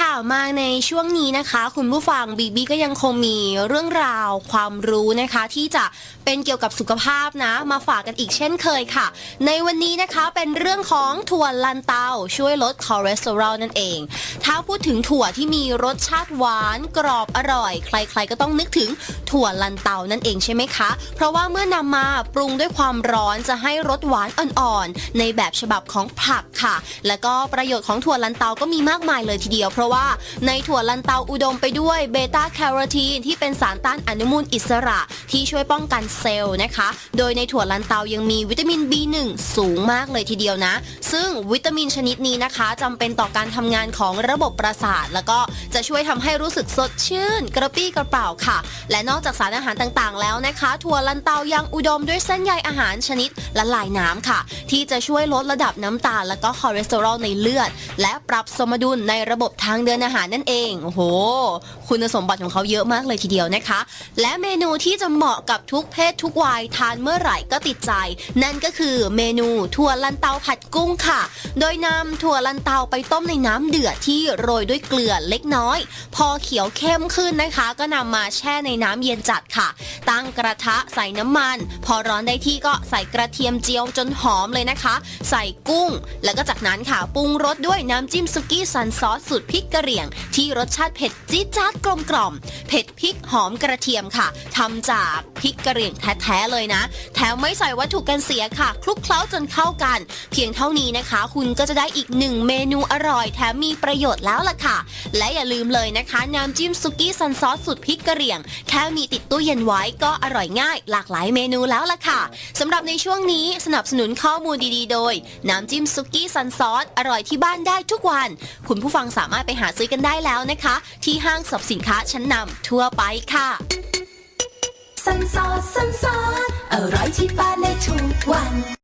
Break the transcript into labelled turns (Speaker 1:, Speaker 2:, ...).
Speaker 1: ข่าวมาในช่วงนี้นะคะ คุณผู้ฟังบีบีก็ยังคงมีเรื่องราวความรู้นะคะ ที่จะเป็นเกี่ยวกับสุขภาพนะ มาฝากกันอีกเช่นเคยค่ะ ในวันนี้นะคะเป็นเรื่องของถั่วลันเตาช่วยลดคอเลสเตอรอลนั่นเอง ถ้าพูดถึงถั่วที่มีรสชาติหวานกรอบอร่อย ใครๆก็ต้องนึกถึงถั่วลันเตานั่นเองใช่ไหมคะ เพราะว่าเมื่อนำมาปรุงด้วยความร้อนจะให้รสหวานอ่อนๆในแบบฉบับของผักค่ะ แล้วก็ประโยชน์ของถั่วลันเตาก็มีมากมายเลยทีเดียวเพราะว่าในถั่วลันเตาอุดมไปด้วยเบต้าแคโรทีนที่เป็นสารต้านอนุมูลอิสระที่ช่วยป้องกันเซลล์นะคะ โดยในถั่วลันเตายังมีวิตามิน B1 สูงมากเลยทีเดียวนะ ซึ่งวิตามินชนิดนี้นะคะจำเป็นต่อการทำงานของระบบประสาท แล้วก็จะช่วยทำให้รู้สึกสดชื่น กระปรี้กระเป๋าค่ะ และนอกจากสารอาหารต่างๆ แล้วนะคะ ถั่วลันเตายังอุดมด้วยเส้นใยอาหารชนิดละลายน้ำค่ะ ที่จะช่วยลดระดับน้ำตาล และก็คอเลสเตอรอลในเลือด และปรับสมดุลในระบบทางเดินอาหารนั่นเอง โอ้โห คุณสมบัติของเขาเยอะมากเลยทีเดียวนะคะ และเมนูที่จะเหมาะกับทุกเพศทุกวัยทานเมื่อไหร่ก็ติดใจ นั่นก็คือเมนูถั่วลันเตาผัดกุ้งค่ะ โดยนำถั่วลันเตาไปต้มในน้ำเดือดที่โรยด้วยเกลือเล็กน้อย พอเขียวเข้มขึ้นนะคะ ก็นำมาแช่ในน้ำเย็นจัดค่ะ ตั้งกระทะใส่น้ำมัน พอร้อนได้ที่ก็ใส่กระเทียมเจียวจนหอมเลยนะคะ ใส่กุ้ง แล้วก็จากนั้นค่ะปรุงรสด้วยน้ำจิ้มซุกี้ซันซอสสูตรริกกะเหรี่ยง ที่รสชาติเผ็ดจี๊ดจ๊าดกลมกล่อม เผ็ดพริกหอมกระเทียมค่ะทำจากพริกกะเหรี่ยงแท้ๆเลยนะ แถมไม่ใส่วัตถุกันเสียค่ะ คลุกเคล้าจนเข้ากัน เพียงเท่านี้นะคะ คุณก็จะได้อีกหนึ่งเมนูอร่อย แถมมีประโยชน์แล้วล่ะค่ะ และอย่าลืมเลยนะคะน้ำจิ้มซุกี้ซันซอสสูตรพริกกะเหรี่ยง แค่มีติดตู้เย็นไว้ก็อร่อยง่าย หลากหลายเมนูแล้วล่ะค่ะสำหรับในช่วงนี้สนับสนุนข้อมูลดีๆ โดย น้ำจิ้มซุกี้ซันซอสอร่อยที่บ้านได้ทุกวัน คุณผู้ฟังสามารถไปหาซื้อกันได้แล้วนะคะ ที่ห้างสรรพสินค้าชั้นนำทั่วไปค่ะ
Speaker 2: ซันซอสสันซอสอร่อยที่บ้านในทุกวัน